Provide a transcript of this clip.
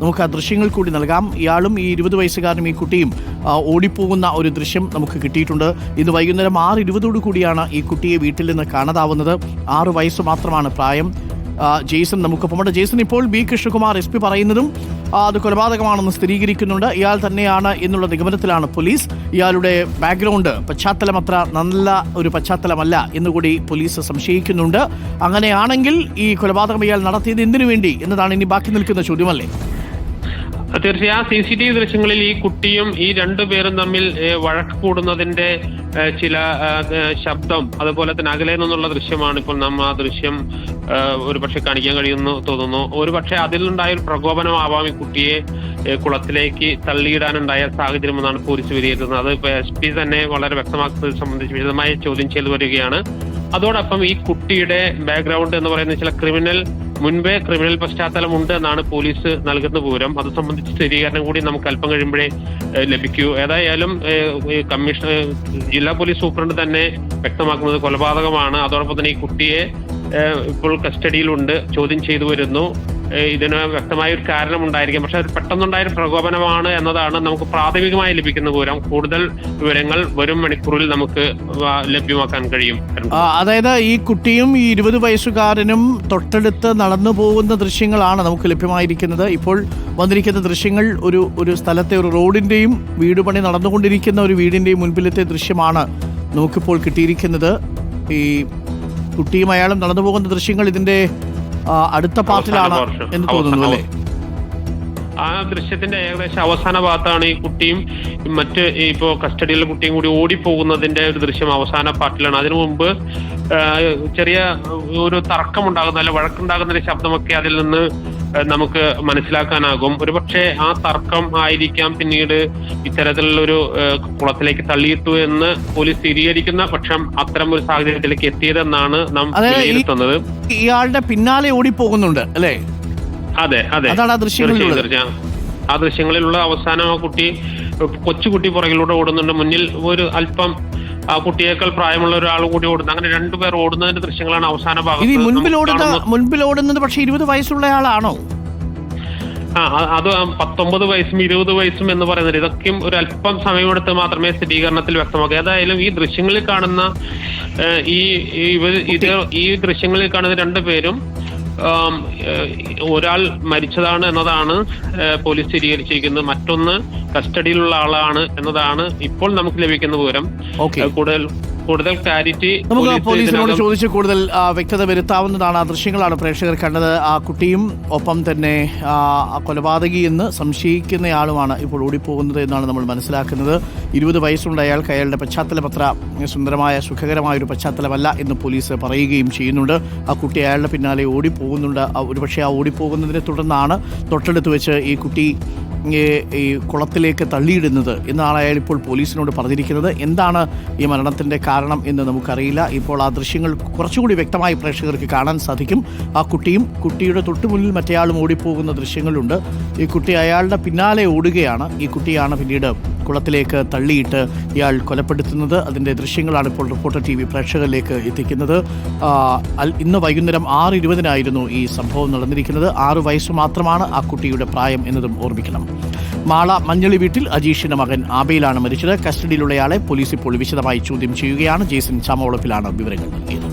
നമുക്ക് ആ ദൃശ്യങ്ങൾ കൂടി നൽകാം. ഇയാളും ഈ ഇരുപത് വയസ്സുകാരനും ഈ കുട്ടിയും ഓടിപ്പോകുന്ന ഒരു ദൃശ്യം നമുക്ക് കിട്ടിയിട്ടുണ്ട്. ഇന്ന് വൈകുന്നേരം ആറ് ഇരുപതോടു കൂടിയാണ് ഈ കുട്ടിയെ വീട്ടിൽ നിന്ന് കാണാതാവുന്നത്. ആറ് വയസ്സ് മാത്രമാണ് പ്രായം. ജെയ്സൺ നമുക്കൊപ്പമുണ്ട് ജെയ്സൺ ഇപ്പോൾ ബി കൃഷ്ണകുമാർ എസ് പി പറയുന്നതും അത് കൊലപാതകമാണെന്ന് സ്ഥിരീകരിക്കുന്നുണ്ട്. ഇയാൾ തന്നെയാണ് എന്നുള്ള നിഗമനത്തിലാണ് പോലീസ്. ഇയാളുടെ ബാക്ക്ഗ്രൗണ്ട് പശ്ചാത്തലം അത്ര നല്ല ഒരു പശ്ചാത്തലമല്ല എന്നുകൂടി പോലീസ് സംശയിക്കുന്നുണ്ട്. അങ്ങനെയാണെങ്കിൽ ഈ കൊലപാതകം ഇയാൾ നടത്തിയത് എന്തിനു വേണ്ടി എന്നതാണ് ഇനി ബാക്കി നിൽക്കുന്ന ചോദ്യമല്ലേ? തീർച്ചയായും ആ സി സി ടി വി ദൃശ്യങ്ങളിൽ ഈ കുട്ടിയും ഈ രണ്ടുപേരും തമ്മിൽ വഴക്ക് കൂടുന്നതിന്റെ ചില ശബ്ദം അതുപോലെ തന്നെ അകലെ നിന്നുള്ള ദൃശ്യമാണ് ഇപ്പോൾ നാം ആ ദൃശ്യം ഒരു പക്ഷെ കാണിക്കാൻ കഴിയുന്നു തോന്നുന്നു. ഒരു പക്ഷെ അതിൽ നിന്നുണ്ടായ ഒരു പ്രകോപനമാവാം ഈ കുട്ടിയെ കുളത്തിലേക്ക് തള്ളിയിടാനുണ്ടായ സാഹചര്യം എന്നാണ് പോലീസ് വിലയിരുത്തുന്നത്. അത് ഇപ്പൊ എസ് പി തന്നെ വളരെ വ്യക്തമാക്കുന്നത് സംബന്ധിച്ച് വിശദമായ ചോദ്യം ചെയ്തു വരികയാണ്. അതോടൊപ്പം ഈ കുട്ടിയുടെ ബാക്ക്ഗ്രൗണ്ട് എന്ന് പറയുന്ന ചില ക്രിമിനൽ മുൻപേ ക്രിമിനൽ പശ്ചാത്തലം ഉണ്ട് എന്നാണ് പോലീസ് നൽകുന്ന വിവരം. അത് സംബന്ധിച്ച് സ്ഥിരീകരണം കൂടി നമുക്ക് അല്പം കഴിയുമ്പോഴേ ലഭിക്കൂ. ഏതായാലും കമ്മീഷൻ ജില്ലാ പോലീസ് സൂപ്രണ്ട് തന്നെ വ്യക്തമാക്കുന്നത് കൊലപാതകമാണ്. അതോടൊപ്പം തന്നെ ഈ കുട്ടിയെ ഇപ്പോൾ കസ്റ്റഡിയിലുണ്ട്. ചോദ്യം ചെയ്തു വരുന്നു. ഇതിന് വ്യക്തമായ ഒരു കാരണം ഉണ്ടായിരിക്കും പക്ഷെ അത് പെട്ടെന്നുണ്ടായ ഒരു പ്രകോപനമാണ് എന്നതാണ് നമുക്ക് പ്രാഥമികമായി ലഭിക്കുന്ന വിവരം. കൂടുതൽ വിവരങ്ങൾ വരും മണിക്കൂറിൽ നമുക്ക് ലഭ്യമാക്കാൻ കഴിയും. അതായത് ഈ കുട്ടിയും ഈ ഇരുപത് വയസ്സുകാരനും തൊട്ടടുത്ത് നടന്നു പോകുന്ന ദൃശ്യങ്ങളാണ് നമുക്ക് ലഭ്യമായിരിക്കുന്നത്. ഇപ്പോൾ വന്നിരിക്കുന്ന ദൃശ്യങ്ങൾ ഒരു ഒരു സ്ഥലത്തെ ഒരു റോഡിന്റെയും വീട് പണി നടന്നുകൊണ്ടിരിക്കുന്ന ഒരു വീടിന്റെയും മുൻപിലത്തെ ദൃശ്യമാണ് നമുക്കിപ്പോൾ കിട്ടിയിരിക്കുന്നത്. ഈ കുട്ടിയും അയാളും നടന്നു പോകുന്ന ദൃശ്യങ്ങൾ ഇതിന്റെ അടുത്ത പാർട്ടിലാണ് എന്ന് തോന്നുന്നു അല്ലേ? ആ ദൃശ്യത്തിന്റെ ഏകദേശം അവസാന ഭാഗത്താണ് ഈ കുട്ടിയും മറ്റ് ഇപ്പോ കസ്റ്റഡിയിലെ കുട്ടിയും കൂടി ഓടിപ്പോകുന്നതിന്റെ ഒരു ദൃശ്യം അവസാന പാർട്ടിലാണ്. അതിനു മുമ്പ് ചെറിയ ഒരു തർക്കം ഉണ്ടാകുന്ന അല്ലെ വഴക്കുണ്ടാകുന്ന ഒരു ശബ്ദമൊക്കെ അതിൽ നിന്ന് നമുക്ക് മനസ്സിലാക്കാനാകും. ഒരുപക്ഷെ ആ തർക്കം ആയിരിക്കാം പിന്നീട് ഇത്തരത്തിലുള്ളൊരു ഒരു കുളത്തിലേക്ക് തള്ളിയിട്ടു എന്ന് പോലീസ് സ്ഥിരീകരിക്കുന്ന പക്ഷം അത്തരം ഒരു സാഹചര്യത്തിലേക്ക് എത്തിയതെന്നാണ് നാം വിലയിരുത്തുന്നത്. ഇയാളുടെ പിന്നാലെ ഓടിപ്പോകുന്നുണ്ട് അല്ലേ? അതെ അതെ. തീർച്ചയായും. ആ ദൃശ്യങ്ങളിലുള്ള അവസാനം ആ കുട്ടി കൊച്ചുകുട്ടി പുറകിലൂടെ ഓടുന്നുണ്ട്. മുന്നിൽ ഒരു അല്പം ആ കുട്ടിയേക്കാൾ പ്രായമുള്ള ഒരാൾ കൂടി ഓടുന്നു അങ്ങനെ രണ്ടുപേർ ഓടുന്നതിന്റെ ദൃശ്യങ്ങളാണ് അവസാന ഇനി ഓടുന്ന കാണുന്നത്. മുൻപിൽ പക്ഷേ ഇരുപത് വയസ്സുള്ള ആളാണോ ആ അത് പത്തൊമ്പത് വയസ്സും ഇരുപത് വയസ്സും എന്ന് പറയുന്നത് ഇതൊക്കെയും ഒരു അല്പം സമയമെടുത്ത് മാത്രമേ സ്ഥിരീകരണത്തിൽ വ്യക്തമാക്കൂ ഏതായാലും ഈ ദൃശ്യങ്ങളിൽ കാണുന്ന ഈ ഇത് ഈ ദൃശ്യങ്ങളിൽ കാണുന്ന രണ്ടുപേരും ഒരാൾ മരിച്ചതാണ് എന്നതാണ് പോലീസ് സ്ഥിരീകരിച്ചിരിക്കുന്നത്. മറ്റൊന്ന് കസ്റ്റഡിയിലുള്ള ആളാണ് എന്നതാണ് ഇപ്പോൾ നമുക്ക് ലഭിക്കുന്ന വിവരം. കൂടുതൽ കൂടുതൽ ക്ലാരിറ്റി നമുക്ക് പോലീസിനോട് ചോദിച്ച് കൂടുതൽ വ്യക്തത വരുത്താവുന്നതാണ് ആ ദൃശ്യങ്ങളാണ് പ്രേക്ഷകർ കണ്ടത്. ആ കുട്ടിയും ഒപ്പം തന്നെ കൊലപാതകി എന്ന് സംശയിക്കുന്നയാളുമാണ് ഇപ്പോൾ ഓടിപ്പോകുന്നത് എന്നാണ് നമ്മൾ മനസ്സിലാക്കുന്നത്. ഇരുപത് വയസ്സുള്ള അയാൾക്ക് അയാളുടെ പശ്ചാത്തലമത്ര സുന്ദരമായ സുഖകരമായ ഒരു പശ്ചാത്തലമല്ല എന്ന് പോലീസ് പറയുകയും ചെയ്യുന്നുണ്ട്. ആ കുട്ടി അയാളുടെ പിന്നാലെ ഓടിപ്പോകുന്നുണ്ട്. ഒരുപക്ഷെ ആ ഓടിപ്പോകുന്നതിനെ തുടർന്നാണ് തൊട്ടടുത്ത് വെച്ച് ഈ കുട്ടി ഈ കുളത്തിലേക്ക് തള്ളിയിടുന്നത് എന്നാണ് അയാൾ ഇപ്പോൾ പോലീസിനോട് പറഞ്ഞിരിക്കുന്നത്. എന്താണ് ഈ മരണത്തിന്റെ കാരണം എന്ന് നമുക്കറിയില്ല. ഇപ്പോൾ ആ ദൃശ്യങ്ങൾ കുറച്ചുകൂടി വ്യക്തമായി പ്രേക്ഷകർക്ക് കാണാൻ സാധിക്കും. ആ കുട്ടിയും കുട്ടിയുടെ തൊട്ടു മുന്നിൽ മറ്റേയാളും ഓടിപ്പോകുന്ന ദൃശ്യങ്ങളുണ്ട്. ഈ കുട്ടി അയാളുടെ പിന്നാലെ ഓടുകയാണ്. ഈ കുട്ടിയാണ് പിന്നീട് കുളത്തിലേക്ക് തള്ളിയിട്ട് ഇയാൾ കൊലപ്പെടുത്തുന്നത്. അതിന്റെ ദൃശ്യങ്ങളാണ് ഇപ്പോൾ റിപ്പോർട്ടർ ടി വി പ്രേക്ഷകരിലേക്ക് എത്തിക്കുന്നത്. ഇന്ന് വൈകുന്നേരം ആറ് ഇരുപതിനായിരുന്നു ഈ സംഭവം നടന്നിരിക്കുന്നത്. ആറു വയസ്സ് മാത്രമാണ് ആ കുട്ടിയുടെ പ്രായം എന്നതും ഓർമ്മിക്കണം. മാള മഞ്ഞളി വീട്ടിൽ അജീഷിന്റെ മകൻ ആബയിലാണ് മരിച്ചത്. കസ്റ്റഡിയിലുള്ളയാളെ പോലീസ് ഇപ്പോൾ വിശദമായി ചോദ്യം ചെയ്യുകയാണ്. ജേസൺ ചാമവളപ്പിലാണ് വിവരങ്ങൾ നൽകിയത്.